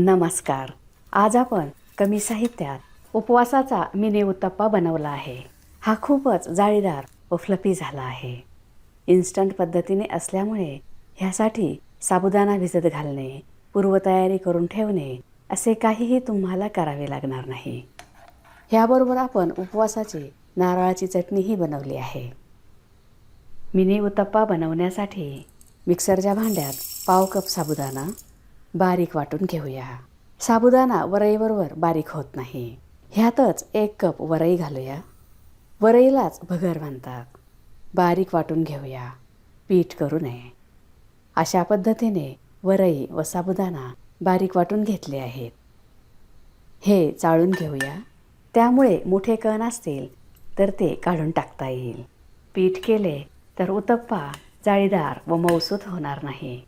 नमस्कार. आज आपण कमी साहित्यात उपवासाचा मिनी उत्तप्पा बनवला आहे. हा खूपच जाळीदार व फ्लफी झाला आहे. इन्स्टंट पद्धतीने असल्यामुळे ह्यासाठी साबुदाणा भिजत घालणे पूर्वतयारी करून ठेवणे असे काहीही तुम्हाला करावे लागणार नाही. ह्याबरोबर आपण उपवासाची नारळाची चटणीही बनवली आहे. मिनी उत्तप्पा बनवण्यासाठी मिक्सरच्या भांड्यात पाव कप साबुदाणा बारीक वाटून घेऊया. साबुदाणा वरईबरोबर बारीक होत नाही. ह्यातच एक कप वरई घालूया. वरईलाच भगर म्हणतात बारीक वाटून घेऊया. पीठ करू नये. अशा पद्धतीने वरई व साबुदाणा बारीक वाटून घेतले आहेत. हे चाळून घेऊया. त्यामुळे मोठे कण असतील तर ते काढून टाकता येईल. पीठ केले तर उत्तप्पा जाळीदार व मौसूत होणार नाही.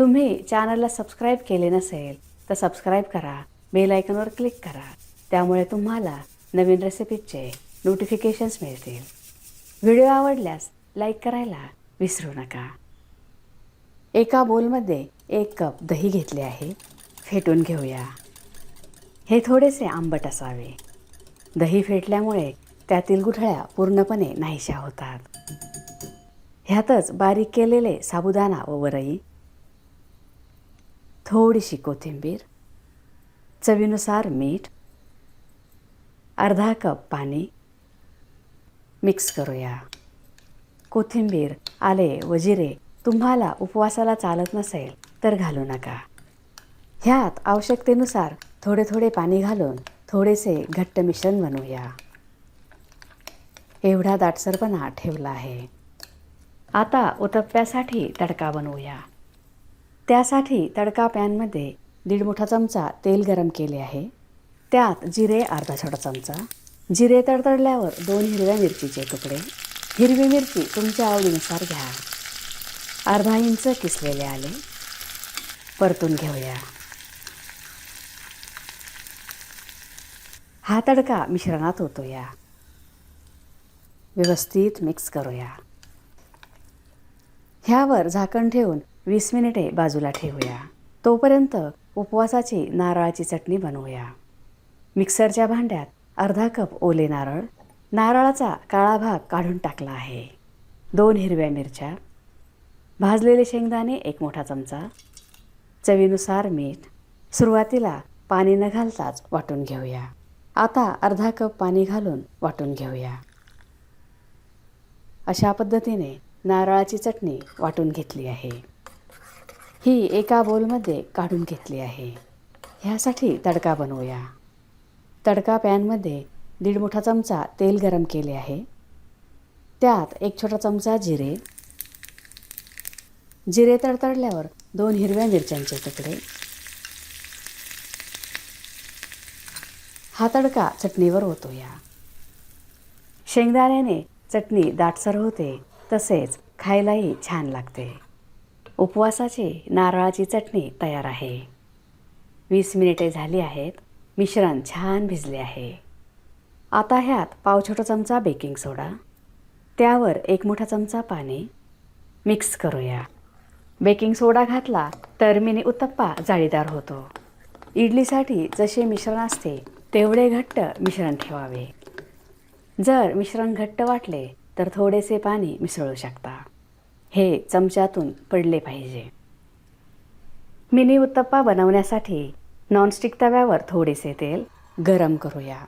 तुम्ही चॅनलला सबस्क्राईब केले नसेल तर सबस्क्राईब करा बेल आयकॉनवर क्लिक करा. त्यामुळे तुम्हाला नवीन रेसिपीचे नोटिफिकेशन्स मिळतील. व्हिडिओ आवडल्यास लाईक करायला विसरू नका. एका बोलमध्ये एक कप दही घेतले आहे फेटून घेऊया. हे थोडेसे आंबट असावे. दही फेटल्यामुळे त्यातील गुठळ्या पूर्णपणे नाहीशा होतात. ह्यातच बारीक केलेले साबुदाणा व वरई थोडीशी कोथिंबीर चवीनुसार मीठ अर्धा कप पाणी मिक्स करूया. कोथिंबीर आले व जिरे तुम्हाला उपवासाला चालत नसेल तर घालू नका. ह्यात आवश्यकतेनुसार थोडे थोडे पाणी घालून थोडेसे घट्ट मिश्रण बनवूया. एवढा दाटसरपणा ठेवला आहे. आता उतप्प्यासाठी तडका बनवूया. त्यासाठी तडका पॅनमध्ये दीड मोठा चमचा तेल गरम केले आहे. त्यात जिरे अर्धा छोटा चमचा. जिरे तडतडल्यावर दोन हिरव्या मिरचीचे तुकडे. हिरवी मिरची तुमच्या आवडीनुसार घ्या. अर्धा इंच किसलेले आले. परतून घेऊया. हा तडका मिश्रणात होतो या व्यवस्थित मिक्स करूया. ह्यावर झाकण ठेवून वीस मिनिटे बाजूला ठेवूया. तोपर्यंत उपवासाची नारळाची चटणी बनवूया. मिक्सरच्या भांड्यात अर्धा कप ओले नारळ नारळाचा काळा भाग काढून टाकला आहे. दोन हिरव्या मिरच्या भाजलेले शेंगदाणे एक मोठा चमचा चवीनुसार मीठ सुरुवातीला पाणी न घालताच वाटून घेऊया. आता अर्धा कप पाणी घालून वाटून घेऊया. अशा पद्धतीने नारळाची चटणी वाटून घेतली आहे. ही एका बोलमध्ये काढून घेतली आहे. ह्यासाठी तडका बनवूया. तडका पॅनमध्ये दीड मोठा चमचा तेल गरम केले आहे. त्यात एक छोटा चमचा जिरे. जिरे तडतडल्यावर दोन हिरव्या मिरच्यांचे तुकडे. हा तडका चटणीवर होतोया शेंगदाण्याने चटणी दाटसर होते तसेच खायलाही छान लागते. उपवासाची नारळाची चटणी तयार आहे. वीस मिनिटे झाली आहेत मिश्रण छान भिजले आहे. आता ह्यात पाव छोटा चमचा बेकिंग सोडा. त्यावर एक मोठा चमचा पाणी मिक्स करूया. बेकिंग सोडा घातला तर मिनी उत्तप्पा जाळीदार होतो. इडलीसाठी जसे मिश्रण असते तेवढे घट्ट मिश्रण ठेवावे. जर मिश्रण घट्ट वाटले तर थोडेसे पाणी मिसळू शकता. हे चमच्यातून पडले पाहिजे. मिनी उत्तप्पा बनवण्यासाठी नॉनस्टिक तव्यावर थोडेसे तेल गरम करूया.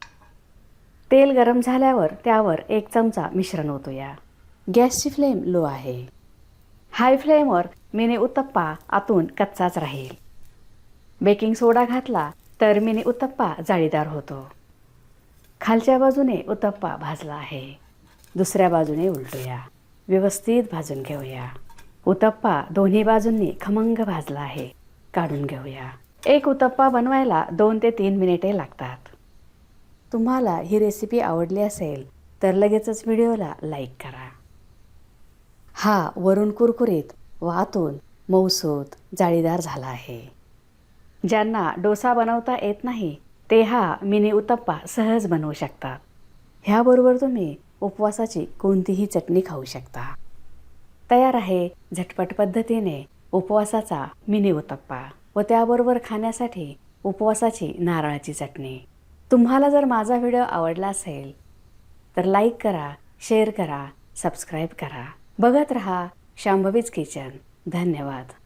तेल गरम झाल्यावर त्यावर एक चमचा मिश्रण ओतूया. गॅसची फ्लेम लो आहे. हाय फ्लेमवर मिनी उत्तप्पा आतून कच्चाच राहील. बेकिंग सोडा घातला तर मिनी उत्तप्पा जाळीदार होतो. खालच्या बाजूने उत्तप्पा भाजला आहे. दुसऱ्या बाजूने उलटूया. व्यवस्थित भाजून घेऊया. उत्तप्पा दोन्ही बाजूंनी खमंग भाजला आहे. काढून घेऊया. एक उत्तप्पा बनवायला दोन ते तीन मिनिटे लागतात. तुम्हाला ही रेसिपी आवडली असेल तर लगेचच व्हिडिओला लाईक करा. हा वरून कुरकुरीत वातून मऊसूत जाळीदार झाला आहे. ज्यांना डोसा बनवता येत नाही ते हा मिनी उत्तप्पा सहज बनवू शकतात. ह्याबरोबर तुम्ही उपवासाची कोणतीही चटणी खाऊ शकता. तयार आहे झटपट पद्धतीने उपवासाचा मिनी उत्तप्पा व त्याबरोबर खाण्यासाठी उपवासाची नारळाची चटणी. तुम्हाला जर माझा व्हिडिओ आवडला असेल तर लाईक करा शेअर करा सबस्क्राईब करा. बघत रहा शांभवीज किचन. धन्यवाद.